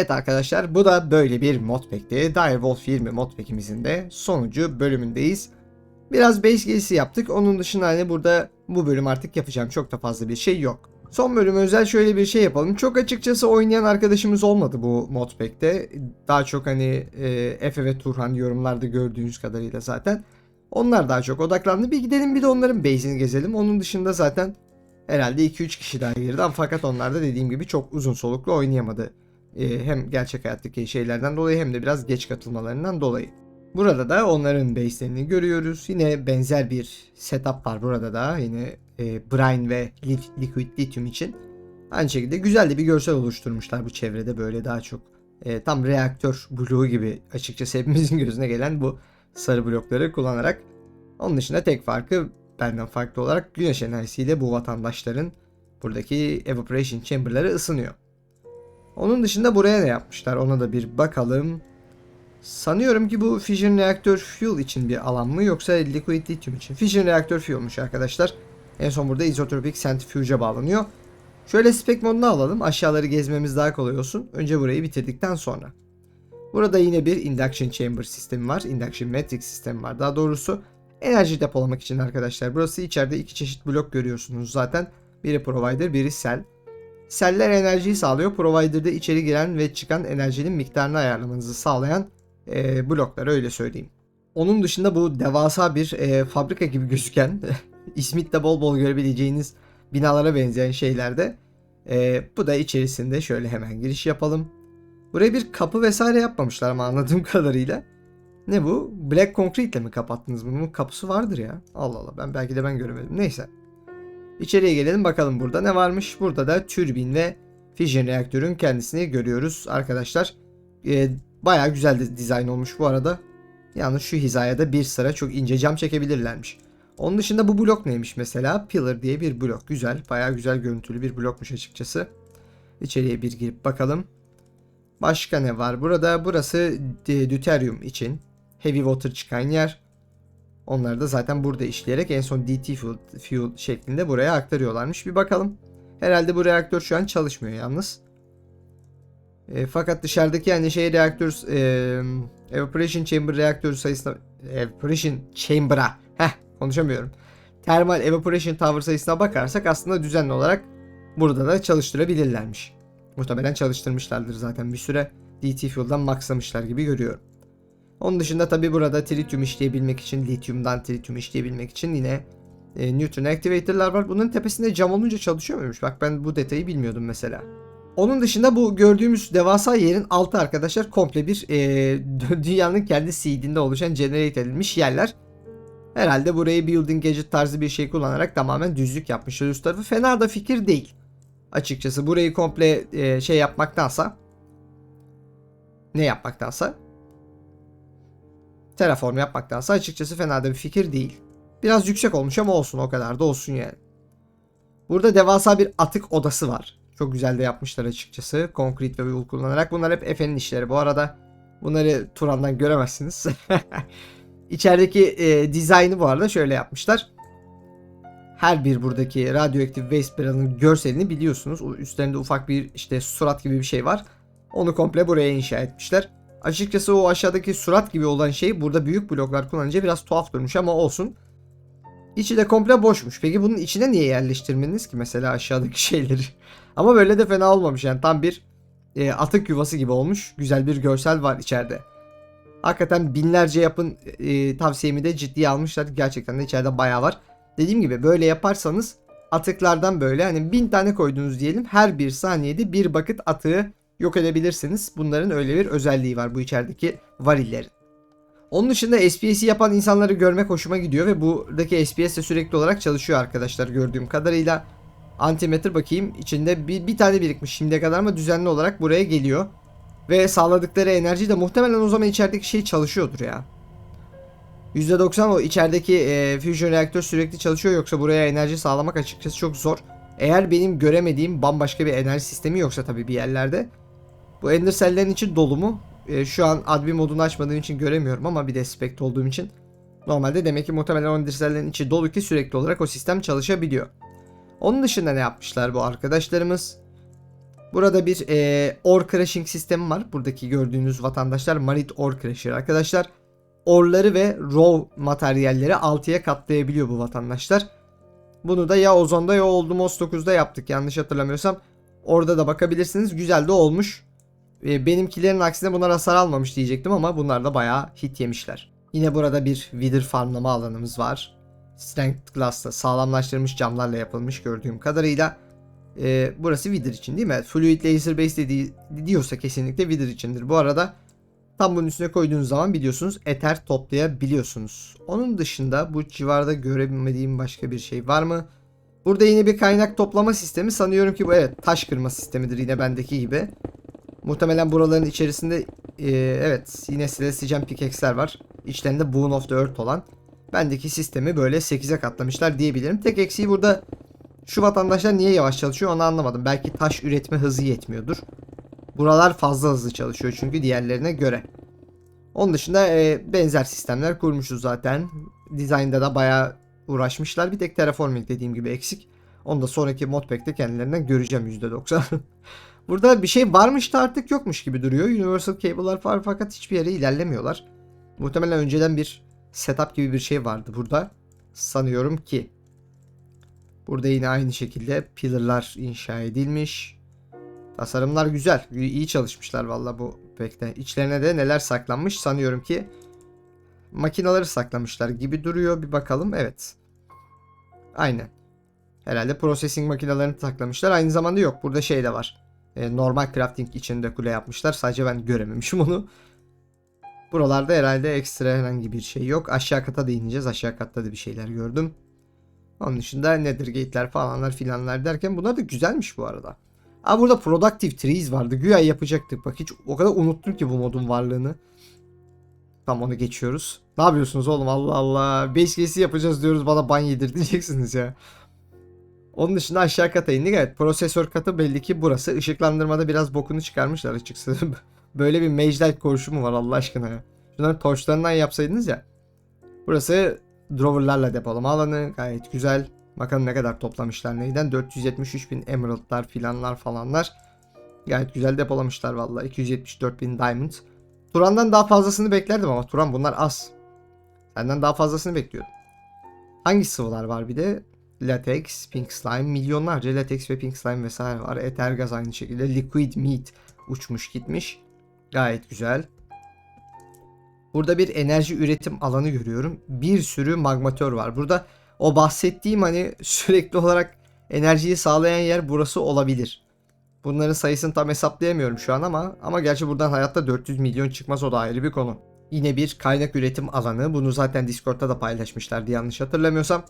Evet arkadaşlar bu da böyle bir modpack'ti. Direwolf 20 modpack'imizin de sonuncu bölümündeyiz. Biraz base gelisi yaptık. Onun dışında hani burada bu bölüm artık yapacağım çok da fazla bir şey yok. Son bölüm özel şöyle bir şey yapalım. Çok açıkçası oynayan arkadaşımız olmadı bu modpack'te. Daha çok hani e, Efe ve Turhan yorumlarda gördüğünüz kadarıyla zaten. Onlar daha çok odaklandı. Bir gidelim bir de onların base'ini gezelim. Onun dışında zaten herhalde 2-3 kişi daha girdi. Fakat onlar da dediğim gibi çok uzun soluklu oynayamadı. E, hem gerçek hayattaki şeylerden dolayı hem de biraz geç katılmalarından dolayı. Burada da onların base'lerini görüyoruz. Yine benzer bir setup var burada da. Yine e, Brine ve Li- Liquid Lithium için. Aynı şekilde güzel de bir görsel oluşturmuşlar bu çevrede böyle daha çok. e, tam reaktör bloğu gibi açıkçası hepimizin gözüne gelen bu sarı blokları kullanarak. Onun dışında tek farkı benden farklı olarak güneş enerjisiyle bu vatandaşların buradaki evaporation chamber'ları ısınıyor. Onun dışında buraya ne yapmışlar ona da bir bakalım. Sanıyorum ki bu fission reaktör fuel için bir alan mı yoksa liquid lithium için. Fission reaktör fuel'muş arkadaşlar. En son burada izotropik centrifuge'a bağlanıyor. Şöyle spec modunu alalım. Aşağıları gezmemiz daha kolay olsun. Önce burayı bitirdikten sonra. Burada yine bir induction chamber sistemi var. Induction matrix sistemi var daha doğrusu. Enerji depolamak için arkadaşlar. Burası içeride iki çeşit blok görüyorsunuz zaten. Biri provider, biri cell. Seller enerjiyi sağlıyor. Provider'da içeri giren ve çıkan enerjinin miktarını ayarlamanızı sağlayan e, bloklar öyle söyleyeyim. Onun dışında bu devasa bir e, fabrika gibi gözüken İsmit'te bol bol görebileceğiniz binalara benzeyen şeylerde e, bu da içerisinde şöyle hemen giriş yapalım. Buraya bir kapı vesaire yapmamışlar ama anladığım kadarıyla. Ne bu? Black Concrete ile mi kapattınız bunu? Bunun kapısı vardır ya. Allah Allah ben belki de ben göremedim. Neyse. İçeriye gelelim bakalım burada ne varmış. Burada da türbin ve fission reaktörün kendisini görüyoruz arkadaşlar. E, bayağı güzel de dizayn olmuş bu arada. Yalnız şu hizaya da bir sıra çok ince cam çekebilirlermiş. Onun dışında bu blok neymiş mesela? Pillar diye bir blok. Güzel. Bayağı güzel görüntülü bir blokmuş açıkçası. İçeriye bir girip bakalım. Başka ne var? Burada burası de- deuterium için. Heavy water çıkan yer. Onları da zaten burada işleyerek en son DT fuel, fuel şeklinde buraya aktarıyorlarmış. Bir bakalım. Herhalde bu reaktör şu an çalışmıyor yalnız. E, fakat dışarıdaki yani şey reaktör e, evaporation chamber reaktörü sayısına evaporation chamber'a heh konuşamıyorum. Thermal evaporation tower sayısına bakarsak aslında düzenli olarak burada da çalıştırabilirlermiş. Muhtemelen çalıştırmışlardır zaten bir süre. DT Fuel'dan maxlamışlar gibi görüyorum. Onun dışında tabi burada tritium işleyebilmek için, lityumdan tritium işleyebilmek için yine e, neutron activator'lar var. Bunun tepesinde cam olunca çalışıyor muymuş? Bak ben bu detayı bilmiyordum mesela. Onun dışında bu gördüğümüz devasa yerin altı arkadaşlar komple bir e, dünyanın kendi seedinde oluşan generate edilmiş yerler. Herhalde burayı building gadget tarzı bir şey kullanarak tamamen düzlük yapmışlar üst tarafı. Fena da fikir değil. Açıkçası burayı komple e, şey yapmaktansa ne yapmaktansa terraform yapmaktansa açıkçası fena da bir fikir değil. Biraz yüksek olmuş ama olsun o kadar da olsun yani. Burada devasa bir atık odası var. Çok güzel de yapmışlar açıkçası. Konkrit ve wool kullanarak. Bunlar hep Efe'nin işleri. Bu arada bunları Turan'dan göremezsiniz. İçerideki e, dizaynı bu arada şöyle yapmışlar. Her bir buradaki radyoaktif waste barrel'ın görselini biliyorsunuz. Üstlerinde ufak bir işte surat gibi bir şey var. Onu komple buraya inşa etmişler. Açıkçası o aşağıdaki surat gibi olan şey burada büyük bloklar kullanınca biraz tuhaf durmuş ama olsun. İçi de komple boşmuş. Peki bunun içine niye yerleştirmeniz ki mesela aşağıdaki şeyleri? Ama böyle de fena olmamış yani tam bir e, atık yuvası gibi olmuş. Güzel bir görsel var içeride. Hakikaten binlerce yapın e, tavsiyemi de ciddiye almışlar. Gerçekten de içeride bayağı var. Dediğim gibi böyle yaparsanız atıklardan böyle hani bin tane koydunuz diyelim. Her bir saniyede bir bucket atığı yok edebilirsiniz. Bunların öyle bir özelliği var bu içerideki varillerin. Onun dışında SPS'i yapan insanları görmek hoşuma gidiyor ve buradaki SPS de sürekli olarak çalışıyor arkadaşlar gördüğüm kadarıyla. Antimetre bakayım içinde bir, bir tane birikmiş şimdiye kadar ama düzenli olarak buraya geliyor. Ve sağladıkları enerji de muhtemelen o zaman içerideki şey çalışıyordur ya. %90 o içerideki e, fusion reaktör sürekli çalışıyor yoksa buraya enerji sağlamak açıkçası çok zor. Eğer benim göremediğim bambaşka bir enerji sistemi yoksa tabii bir yerlerde. Bu ender cell'lerin içi dolu mu? E, şu an admin modunu açmadığım için göremiyorum ama bir de spect olduğum için. Normalde demek ki muhtemelen o ender cell'lerin içi dolu ki sürekli olarak o sistem çalışabiliyor. Onun dışında ne yapmışlar bu arkadaşlarımız? Burada bir e, ore crushing sistemi var. Buradaki gördüğünüz vatandaşlar Marit ore crusher arkadaşlar. Orları ve raw materyalleri 6'ya katlayabiliyor bu vatandaşlar. Bunu da ya Ozon'da ya Oldumos 9'da yaptık yanlış hatırlamıyorsam. Orada da bakabilirsiniz. Güzel de olmuş. E, benimkilerin aksine bunlar hasar almamış diyecektim ama bunlar da bayağı hit yemişler. Yine burada bir Wither farmlama alanımız var. Strength Glass'ta sağlamlaştırılmış camlarla yapılmış gördüğüm kadarıyla. E, burası Wither için değil mi? Fluid Laser Base dediği, diyorsa kesinlikle Wither içindir. Bu arada tam bunun üstüne koyduğunuz zaman biliyorsunuz Ether toplayabiliyorsunuz. Onun dışında bu civarda göremediğim başka bir şey var mı? Burada yine bir kaynak toplama sistemi. Sanıyorum ki bu evet taş kırma sistemidir yine bendeki gibi. Muhtemelen buraların içerisinde e, evet yine Celestial Pickaxe'ler var. İçlerinde Boon of the Earth olan. Bendeki sistemi böyle 8'e katlamışlar diyebilirim. Tek eksiği burada şu vatandaşlar niye yavaş çalışıyor onu anlamadım. Belki taş üretme hızı yetmiyordur. Buralar fazla hızlı çalışıyor çünkü diğerlerine göre. Onun dışında e, benzer sistemler kurmuşuz zaten. Dizaynda da bayağı uğraşmışlar. Bir tek terraforming dediğim gibi eksik. Onu da sonraki modpack'te kendilerinden göreceğim %90. Burada bir şey varmış da artık yokmuş gibi duruyor. Universal cable'lar var fakat hiçbir yere ilerlemiyorlar. Muhtemelen önceden bir setup gibi bir şey vardı burada. Sanıyorum ki. Burada yine aynı şekilde pillar'lar inşa edilmiş. Tasarımlar güzel. İyi çalışmışlar valla bu pekte. İçlerine de neler saklanmış sanıyorum ki makinaları saklamışlar gibi duruyor. Bir bakalım. Evet. Aynen. Herhalde processing makinelerini saklamışlar. Aynı zamanda yok. Burada şey de var. E, normal crafting içinde kule yapmışlar. Sadece ben görememişim onu. Buralarda herhalde ekstra herhangi bir şey yok. Aşağı kata da ineceğiz. Aşağı katta da bir şeyler gördüm. Onun dışında nethergate'ler falanlar filanlar derken bunlar da güzelmiş bu arada. Aa burada productive trees vardı. Güya yapacaktık. Bak hiç o kadar unuttum ki bu modun varlığını. Tamam onu geçiyoruz. Ne yapıyorsunuz oğlum Allah Allah. Base yapacağız diyoruz bana ban yedir diyeceksiniz ya. Onun dışında aşağı kata indik. Evet prosesör katı belli ki burası. Işıklandırmada biraz bokunu çıkarmışlar açıkçası. Böyle bir Light koruşu mu var Allah aşkına ya. Şunların torçlarından yapsaydınız ya. Burası droverlarla depolama alanı. Gayet güzel. Bakalım ne kadar toplamışlar neyden. 473 bin emeraldlar filanlar falanlar. Gayet güzel depolamışlar valla. 274 bin diamond. Turan'dan daha fazlasını beklerdim ama Turan bunlar az. Senden daha fazlasını bekliyordum. Hangi sıvılar var bir de? Latex, pink slime, milyonlarca latex ve pink slime vesaire var. Ether gaz aynı şekilde. Liquid meat uçmuş gitmiş. Gayet güzel. Burada bir enerji üretim alanı görüyorum. Bir sürü magmatör var. Burada o bahsettiğim hani sürekli olarak enerjiyi sağlayan yer burası olabilir. Bunların sayısını tam hesaplayamıyorum şu an ama ama gerçi buradan hayatta 400 milyon çıkmaz o da ayrı bir konu. Yine bir kaynak üretim alanı. Bunu zaten Discord'da da paylaşmışlardı yanlış hatırlamıyorsam.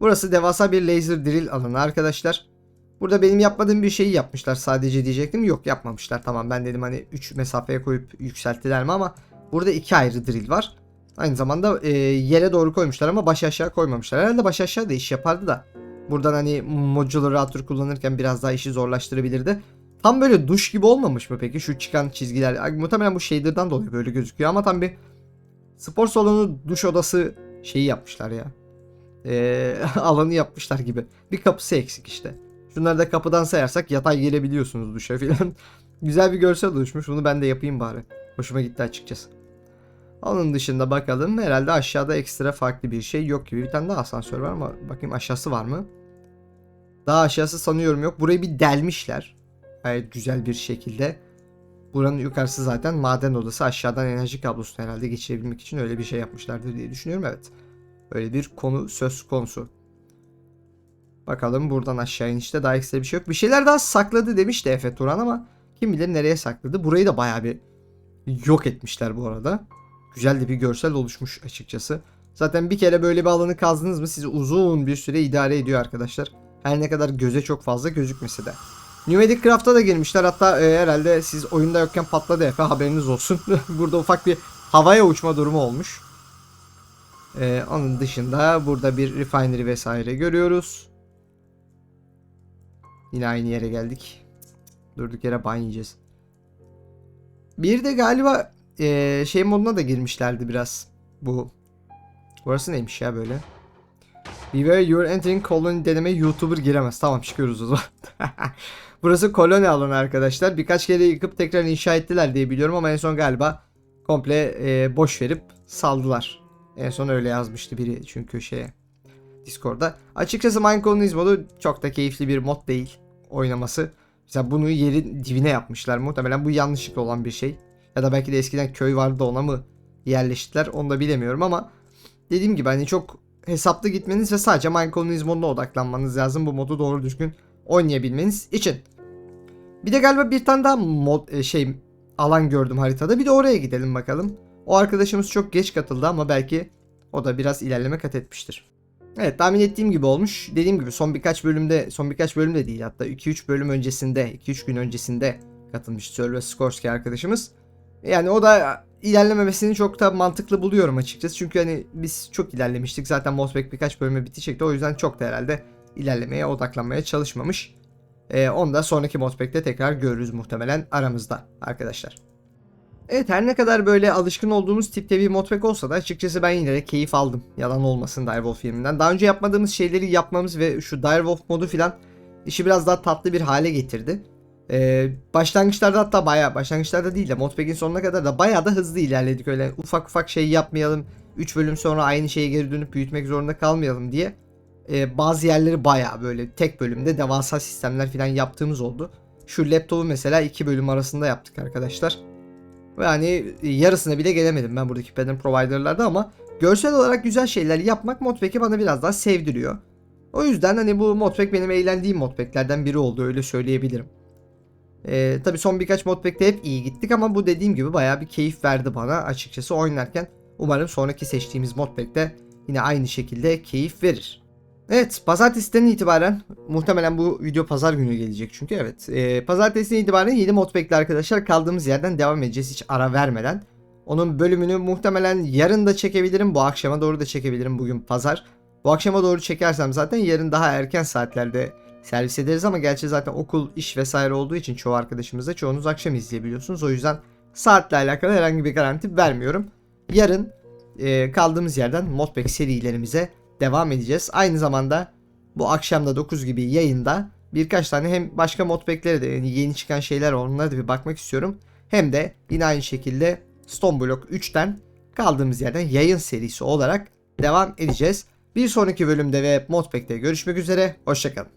Burası devasa bir laser drill alanı arkadaşlar. Burada benim yapmadığım bir şeyi yapmışlar sadece diyecektim. Yok yapmamışlar tamam ben dedim hani 3 mesafeye koyup yükselttiler mi ama burada iki ayrı drill var. Aynı zamanda e, yere doğru koymuşlar ama baş aşağı koymamışlar. Herhalde baş aşağı da iş yapardı da. Buradan hani modular router kullanırken biraz daha işi zorlaştırabilirdi. Tam böyle duş gibi olmamış mı peki şu çıkan çizgiler? Muhtemelen bu shader'dan dolayı böyle gözüküyor ama tam bir spor salonu duş odası şeyi yapmışlar ya. Ee, alanı yapmışlar gibi. Bir kapısı eksik işte. Şunları da kapıdan sayarsak yatay gelebiliyorsunuz duşa filan. Güzel bir görsel oluşmuş. Bunu ben de yapayım bari. Hoşuma gitti açıkçası. Onun dışında bakalım. Herhalde aşağıda ekstra farklı bir şey yok gibi. Bir tane daha asansör var ama bakayım aşağısı var mı? Daha aşağısı sanıyorum yok. Burayı bir delmişler. Gayet güzel bir şekilde. Buranın yukarısı zaten maden odası. Aşağıdan enerji kablosunu herhalde geçirebilmek için öyle bir şey yapmışlardır diye düşünüyorum. Evet. Öyle bir konu söz konusu. Bakalım buradan aşağı inişte daha ekstra bir şey yok. Bir şeyler daha sakladı demişti Efe Turan ama kim bilir nereye sakladı. Burayı da bayağı bir yok etmişler bu arada. Güzel de bir görsel oluşmuş açıkçası. Zaten bir kere böyle bir alanı kazdınız mı sizi uzun bir süre idare ediyor arkadaşlar. Her ne kadar göze çok fazla gözükmese de. New Craft'a da girmişler. Hatta e, herhalde siz oyunda yokken patladı Efe haberiniz olsun. burada ufak bir havaya uçma durumu olmuş. E, onun dışında burada bir refinery vesaire görüyoruz. Yine aynı yere geldik. Durduk yere ban. Bir de galiba e, şey moduna da girmişlerdi biraz. Bu. Burası neymiş ya böyle? Beware you're entering colony deneme YouTuber giremez. Tamam çıkıyoruz o zaman. Burası koloni alanı arkadaşlar. Birkaç kere yıkıp tekrar inşa ettiler diye biliyorum ama en son galiba komple e, boş verip saldılar. En son öyle yazmıştı biri çünkü şeye Discord'da. Açıkçası Mine Colonies modu çok da keyifli bir mod değil oynaması. Mesela bunu yerin dibine yapmışlar. Muhtemelen bu yanlışlıkla olan bir şey. Ya da belki de eskiden köy vardı ona mı yerleştiler onu da bilemiyorum ama dediğim gibi hani çok hesaplı gitmeniz ve sadece Mine Colonies moduna odaklanmanız lazım bu modu doğru düzgün oynayabilmeniz için. Bir de galiba bir tane daha mod e, şey alan gördüm haritada. Bir de oraya gidelim bakalım. O arkadaşımız çok geç katıldı ama belki o da biraz ilerleme kat etmiştir. Evet tahmin ettiğim gibi olmuş. Dediğim gibi son birkaç bölümde, son birkaç bölümde değil hatta 2-3 bölüm öncesinde, 2-3 gün öncesinde katılmış Sölve Skorsky arkadaşımız. Yani o da ilerlememesini çok da mantıklı buluyorum açıkçası. Çünkü hani biz çok ilerlemiştik. Zaten Mosbek birkaç bölüme bitecekti. O yüzden çok da herhalde ilerlemeye odaklanmaya çalışmamış. Ee, onu da sonraki modpack'te tekrar görürüz muhtemelen aramızda arkadaşlar. Evet her ne kadar böyle alışkın olduğumuz tipte bir modpack olsa da açıkçası ben yine de keyif aldım. Yalan olmasın Direwolf filminden. Daha önce yapmadığımız şeyleri yapmamız ve şu Direwolf modu filan işi biraz daha tatlı bir hale getirdi. Ee, başlangıçlarda hatta bayağı başlangıçlarda değil de modpack'in sonuna kadar da bayağı da hızlı ilerledik. Öyle ufak ufak şey yapmayalım. 3 bölüm sonra aynı şeye geri dönüp büyütmek zorunda kalmayalım diye e, bazı yerleri baya böyle tek bölümde devasa sistemler falan yaptığımız oldu. Şu laptopu mesela iki bölüm arasında yaptık arkadaşlar. Ve hani yarısına bile gelemedim ben buradaki pattern provider'larda ama görsel olarak güzel şeyler yapmak modpack'i bana biraz daha sevdiriyor. O yüzden hani bu modpack benim eğlendiğim modpack'lerden biri oldu öyle söyleyebilirim. Ee, tabii son birkaç modpack'te hep iyi gittik ama bu dediğim gibi baya bir keyif verdi bana açıkçası oynarken. Umarım sonraki seçtiğimiz modpack'te yine aynı şekilde keyif verir. Evet pazartesiden itibaren muhtemelen bu video pazar günü gelecek çünkü evet. E, pazartesiden itibaren yeni modpack'le arkadaşlar kaldığımız yerden devam edeceğiz hiç ara vermeden. Onun bölümünü muhtemelen yarın da çekebilirim bu akşama doğru da çekebilirim bugün pazar. Bu akşama doğru çekersem zaten yarın daha erken saatlerde servis ederiz ama gerçi zaten okul, iş vesaire olduğu için çoğu arkadaşımızda çoğunuz akşam izleyebiliyorsunuz. O yüzden saatle alakalı herhangi bir garanti vermiyorum. Yarın e, kaldığımız yerden modpack serilerimize devam edeceğiz. Aynı zamanda bu akşam da 9 gibi yayında birkaç tane hem başka modpack'lere de yani yeni çıkan şeyler onlara da bir bakmak istiyorum. Hem de yine aynı şekilde Stone Block 3'ten kaldığımız yerden yayın serisi olarak devam edeceğiz. Bir sonraki bölümde ve modpack'te görüşmek üzere. Hoşçakalın.